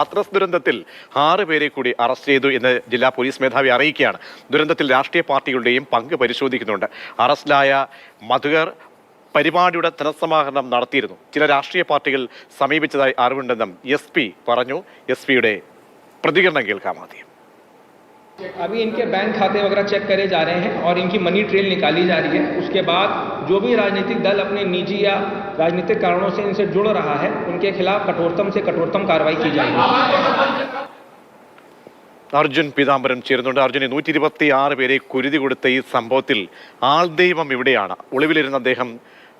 ഹാത്രസ് ദുരന്തത്തിൽ ആറ് പേരെ കൂടി അറസ്റ്റ് ചെയ്തു എന്ന് ജില്ലാ പോലീസ് മേധാവി അറിയിക്കുകയാണ്. ദുരന്തത്തിൽ രാഷ്ട്രീയ പാർട്ടികളുടെയും പങ്ക് പരിശോധിക്കുന്നുണ്ട്. അറസ്റ്റിലായ മധുകർ പരിപാടിയുടെ ധനസമാഹരണം നടത്തിയിരുന്നു. ചില രാഷ്ട്രീയ പാർട്ടികൾ സമീപിച്ചതായി അറിവുണ്ടെന്നും എസ് പറഞ്ഞു. എസ് പ്രതികരണം കേൾക്കാം ആദ്യം. अभी इनके बैंक खाते वगैरह चेक करे जा रहे हैं और इनकी मनी ट्रेल निकाली जा रही है उसके बाद जो भी राजनीतिक दल अपने निजी या राजनीतिक कारणों से इनसे जुड़ रहा है उनके खिलाफ कठोरतम से कठोरतम कार्रवाई की जाएगी അർജുൻ പീതാംബരം ചേരുന്നുണ്ട് അർജുന് നൂറ്റി ഇരുപത്തി ആറ് പേരെ കുരുതി കൊടുത്ത ഈ സംഭവത്തിൽ ആൾദൈവം ഇവിടെയാണ് ഒളിവിലിരുന്ന അദ്ദേഹം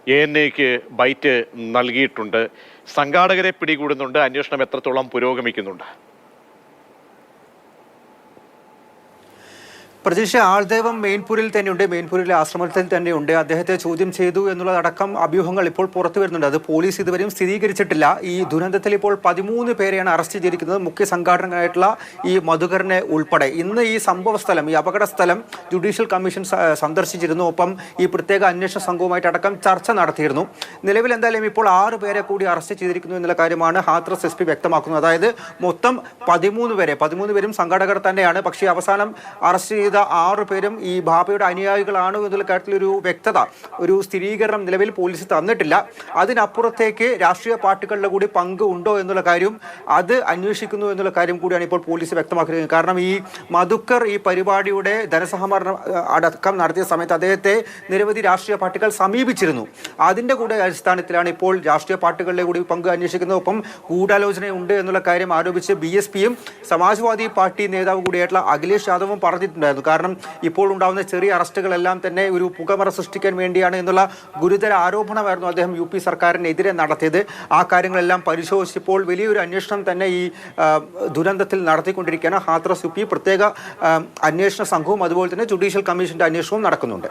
എ എൻ എക്ക് ബൈറ്റ് നൽകിയിട്ടുണ്ട് സംഘാടകരെ പിടികൂടുന്നുണ്ട് അന്വേഷണം എത്രത്തോളം പുരോഗമിക്കുന്നുണ്ട് പ്രതീക്ഷ ആൾദൈവം മെയിൻപൂരിൽ തന്നെയുണ്ട്. മെയിൻപൂരിലെ ആശ്രമത്തിൽ തന്നെയുണ്ട്. അദ്ദേഹത്തെ ചോദ്യം ചെയ്തു എന്നുള്ളതടക്കം അഭ്യൂഹങ്ങൾ ഇപ്പോൾ പുറത്തു വരുന്നുണ്ട്. അത് പോലീസ് ഇതുവരെയും സ്ഥിരീകരിച്ചിട്ടില്ല. ഈ ദുരന്തത്തിൽ ഇപ്പോൾ പതിമൂന്ന് പേരെയാണ് അറസ്റ്റ് ചെയ്തിരിക്കുന്നത്. മുഖ്യ സംഘാടകനായിട്ടുള്ള ഈ മധുകരനെ ഉൾപ്പെടെ. ഇന്ന് ഈ സംഭവ സ്ഥലം ഈ അപകട സ്ഥലം ജുഡീഷ്യൽ കമ്മീഷൻ സന്ദർശിച്ചിരുന്നു. ഒപ്പം ഈ പ്രത്യേക അന്വേഷണ സംഘവുമായിട്ട് അടക്കം ചർച്ച നടത്തിയിരുന്നു. നിലവിൽ എന്തായാലും ഇപ്പോൾ ആറ് പേരെ കൂടി അറസ്റ്റ് ചെയ്തിരിക്കുന്നു എന്നുള്ള കാര്യമാണ് ഹാത്രസ് എസ് പി വ്യക്തമാക്കുന്നത്. അതായത് മൊത്തം പതിമൂന്ന് പേരെ പതിമൂന്ന് പേരും സംഘാടകർ തന്നെയാണ്. പക്ഷേ അവസാനം അറസ്റ്റ് ആറ് പേരും ഈ ബാബയുടെ അനുയായികളാണ് എന്നുള്ള കാര്യത്തിൽ ഒരു വ്യക്തത. ഒരു സ്ഥിരീകരണം നിലവിൽ പോലീസ് തന്നിട്ടില്ല. അതിനപ്പുറത്തേക്ക് രാഷ്ട്രീയ പാർട്ടികളുടെ കൂടി പങ്ക് ഉണ്ടോ എന്നുള്ള കാര്യം അത് അന്വേഷിക്കുന്നു എന്നുള്ള കാര്യം കൂടിയാണ് ഇപ്പോൾ പോലീസ് വ്യക്തമാക്കുന്നത് കാരണം ഈ മധുക്കർ ഈ പരിപാടിയുടെ ധനസഹമരണം അടക്കം നടത്തിയ സമയത്ത് അദ്ദേഹത്തെ നിരവധി രാഷ്ട്രീയ പാർട്ടികൾ സമീപിച്ചിരുന്നു. അതിന്റെ കൂടെ അടിസ്ഥാനത്തിലാണ് ഇപ്പോൾ രാഷ്ട്രീയ പാർട്ടികളുടെ കൂടി പങ്ക് അന്വേഷിക്കുന്നത്. ഒപ്പം ഗൂഢാലോചനയുണ്ട് എന്നുള്ള കാര്യം ആരോപിച്ച് ബി എസ് പിയും സമാജ്വാദി പാർട്ടി നേതാവ് കൂടിയായിട്ടുള്ള അഖിലേഷ് യാദവും പറഞ്ഞിട്ടുണ്ടായിരുന്നു. കാരണം ഇപ്പോൾ ഉണ്ടാകുന്ന ചെറിയ അറസ്റ്റുകളെല്ലാം തന്നെ ഒരു പുകമറ സൃഷ്ടിക്കാൻ വേണ്ടിയാണ് എന്നുള്ള ഗുരുതര ആരോപണമായിരുന്നു അദ്ദേഹം യു പി സർക്കാരിനെതിരെ നടത്തിയത്. ആ കാര്യങ്ങളെല്ലാം പരിശോധിച്ചപ്പോൾ വലിയൊരു അന്വേഷണം തന്നെ ഈ ദുരന്തത്തിൽ നടത്തിക്കൊണ്ടിരിക്കുകയാണ്. ഹാത്രസ് യു പി പ്രത്യേക അന്വേഷണ സംഘവും അതുപോലെ തന്നെ ജുഡീഷ്യൽ കമ്മീഷന്റെ അന്വേഷണവും നടക്കുന്നുണ്ട്.